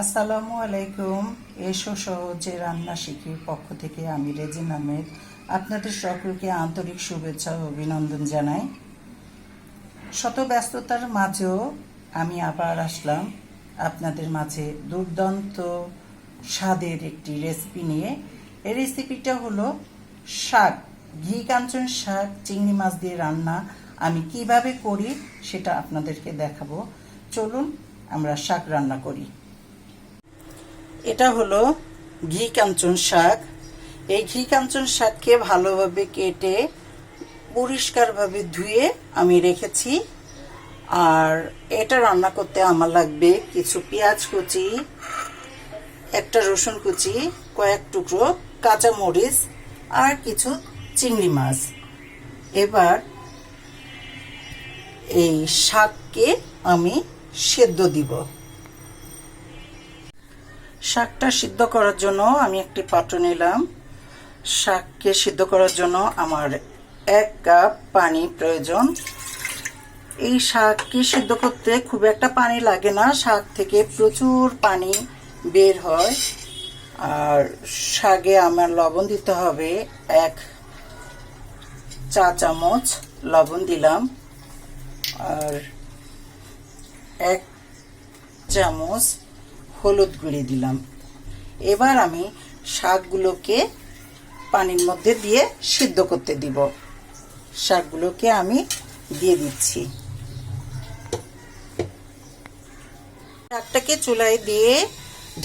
আসসালামু আলাইকুম। এসো সহজে রান্না শিখির পক্ষ থেকে আমি রেজিন আহমেদ। আপনাদের সকলকে আন্তরিক শুভেচ্ছা ও অভিনন্দন জানাই। শত ব্যস্ততার মাঝেও আমি আবার আসলাম আপনাদের মাঝে দুর্দান্ত স্বাদের একটি রেসিপি নিয়ে। এই রেসিপিটা হলো শাক, ঘি কাঞ্চন শাক, চিংড়ি মাছ দিয়ে রান্না। আমি কীভাবে করি সেটা আপনাদেরকে দেখাবো। চলুন আমরা শাক রান্না করি। এটা হলো ঘি কাঞ্চন শাক। এই ঘি কাঞ্চন শাককে ভালোভাবে কেটে পরিষ্কারভাবে ধুয়ে আমি রেখেছি। আর এটা রান্না করতে আমার লাগবে কিছু পেঁয়াজ কুচি, একটা রসুন কুচি, কয়েক টুকরো কাঁচা মরিচ আর কিছু চিংড়ি মাছ। এবার এই শাককে আমি সেদ্ধ দিব। শাকটা সিদ্ধ করার জন্য আমি একটি পাত্র নিলাম। শাককে সিদ্ধ করার জন্য আমার এক কাপ পানি প্রয়োজন। এই শাককে সিদ্ধ করতে খুব একটা পানি লাগে না, শাক থেকে প্রচুর পানি বের হয়। আর শাকে আমার লবণ দিতে হবে, এক চা চামচ লবণ দিলাম। আর এক চামচ হলুদ গুঁড়ি দিলাম। এবার আমি শাকগুলোকে পানির মধ্যে দিয়ে সিদ্ধ করতে দিব। শাকগুলোকে আমি দিয়ে দিচ্ছি। শাকটাকে চুলায় দিয়ে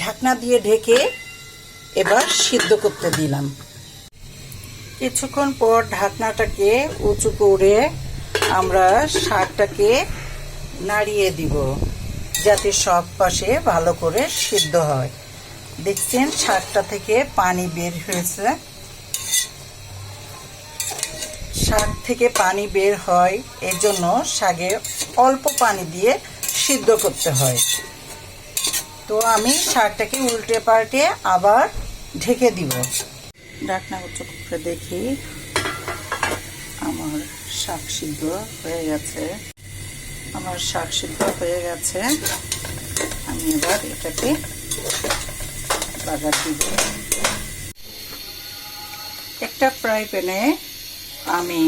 ঢাকনা দিয়ে ঢেকে এবার সিদ্ধ করতে দিলাম। কিছুক্ষণ পর ঢাকনাটাকে উঁচু করে আমরা শাকটাকে নাড়িয়ে দিব। যাতে সব পাশে ভালো করে সিদ্ধ হয়। দেখছেন শাকটা থেকে পানি বের হয়েছে। শাক থেকে পানি বের হয় এর জন্য শাকে অল্প পানি দিয়ে সিদ্ধ করতে হয়। তো আমি শাকটাকে উল্টে পাল্টে আবার ঢেকে দিব। ঢাকনা উচ্চ দেখি, আমার শাক সিদ্ধ হয়ে গেছে। আমার শাক সিদ্ধ হয়ে গেছে। আমি এবার এটাকে বাগার দিব। একটা ফ্রাই প্যানে আমি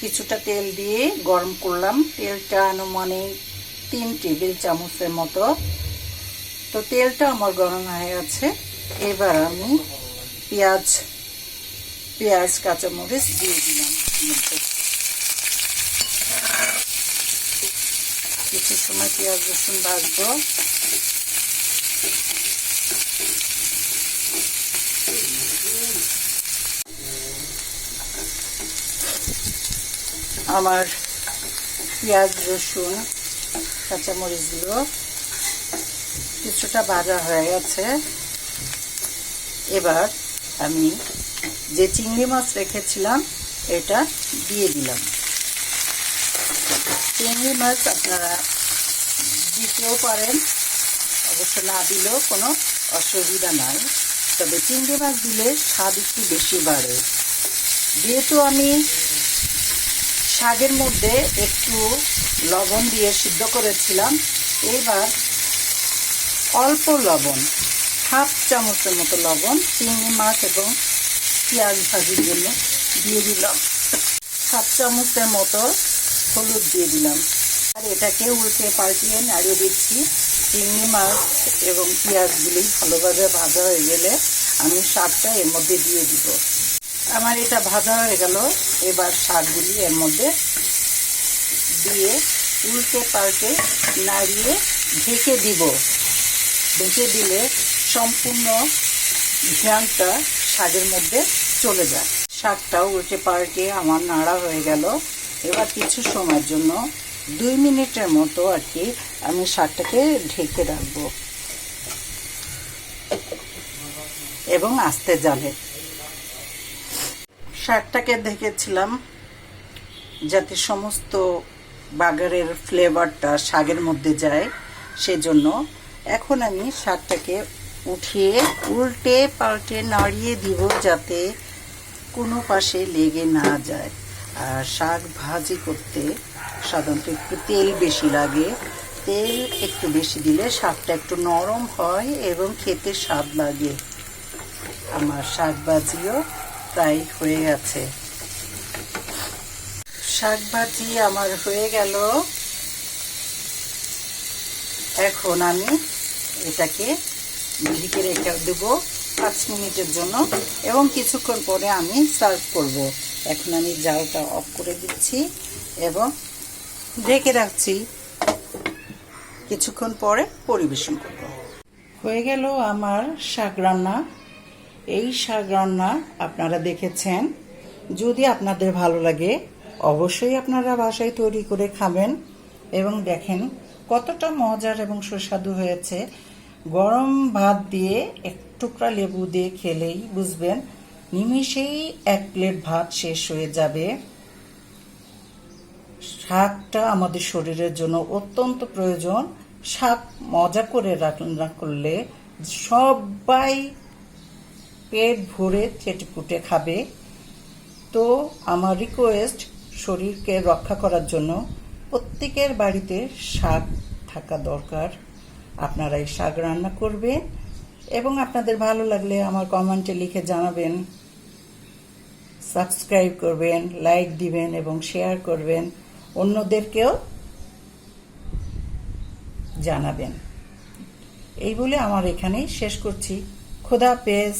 কিছুটা তেল দিয়ে গরম করলাম। তেলটা আনুমানিক তিন টেবিল চামচের মতো। তো তেলটা আমার গরম হয়ে গেছে। এবার আমি পেঁয়াজ পেঁয়াজ, কাঁচামরিচ দিয়ে দিলাম। কিছু সময় পেঁয়াজ রসুন ভাজবো আমার পেঁয়াজ রসুন, কাঁচামরিচগুলো কিছুটা ভাজা হয়ে গেছে। এবার আমি যে চিংড়ি মাছ রেখেছিলাম, এটা দিয়ে দিলাম। চিংড়ি মাছ আপনারা দিতেও পারেন। অবশ্য না দিলেও কোনো অসুবিধা নাই। তবে চিংড়ি মাছ দিলে স্বাদ একটু বেশি বাড়ে। যেহেতু আমি শাকের মধ্যে একটু লবণ দিয়ে সিদ্ধ করেছিলাম, এবার অল্প লবণ, হাফ চামচের মতো লবণ, চিংড়ি মাছ এবং পেঁয়াজ ভাজির জন্য দিয়ে দিলাম। হাফ চামচের মতো হলুদ দিয়ে দিলাম। আর এটাকে উল্টে পাল্টিয়ে নাড়িয়ে দিচ্ছি। চিংড়ি মাছ এবং পেঁয়াজগুলি ভালোভাবে ভাজা হয়ে গেলে আমি শাকটা এর মধ্যে দিয়ে দিব। আমার এটা ভাজা হয়ে গেল। এবার শাকগুলি এর মধ্যে দিয়ে উল্টে পাল্টে নাড়িয়ে ঢেকে দিব। ঢেকে দিলে সম্পূর্ণ ঘ্রানটা শাকের মধ্যে চলে যায়। শাকটাও উল্টে পাল্টে আমার নাড়া হয়ে গেল। এবার কিছু সময়ের জন্য দুই মিনিটের মতো আর কি আমি শাকটাকে ঢেকে রাখব। এবং আস্তে জালে। শাকটাকে দেখেছিলাম যাতে সমস্ত বাগারের ফ্লেভারটা শাকের মধ্যে যায়, সেজন্য এখন আমি শাকটাকে উঠিয়ে উল্টে পাল্টে নাড়িয়ে দিব যাতে কোনো পাশে লেগে না যায়। আর শাক ভাজি করতে সাধারণত একটু তেল বেশি লাগে। তেল একটু বেশি দিলে শাকটা একটু নরম হয় এবং খেতে স্বাদ লাগে। আমার শাক ভাজিও প্রায় হয়ে গেছে। শাক ভাজি আমার হয়ে গেল। এখন আমি এটাকে ঢেকে রেখে দেবো পাঁচ মিনিটের জন্য এবং কিছুক্ষণ পরে আমি সার্ভ করব। এখন আমি জালটা অফ করে দিচ্ছি এবং ঢেকে রাখছি। কিছুক্ষণ পরে পরিবেশন করব। হয়ে গেল আমার শাক রান্না। এই শাক রান্না আপনারা দেখেছেন। যদি আপনাদের ভালো লাগে, অবশ্যই আপনারা বাসায় তৈরি করে খাবেন এবং দেখেন কতটা মজার এবং সুস্বাদু হয়েছে। গরম ভাত দিয়ে এক টুকরা লেবু দিয়ে খেলেই বুঝবেন, নিমিষেই এক প্লেট ভাত শেষ হয়ে যাবে। শাকটা আমাদের শরীরের জন্য অত্যন্ত প্রয়োজন। শাক মজা করে রান্না করলে সবাই পেট ভরে চেটেপুটে খাবে। তো আমার রিকোয়েস্ট শরীরকে রক্ষা করার জন্য প্রত্যেকের বাড়িতে শাক থাকা দরকার। আপনারা এই শাক রান্না করবেন এবং আপনাদের ভালো লাগলে আমার কমেন্টে লিখে জানাবেন। সাবস্ক্রাইব করবেন, লাইক দিবেন এবং শেয়ার করবেন। অন্যদেরকেও জানাবেন। এই বলে আমার এখানেই শেষ করছি। খোদা পেজ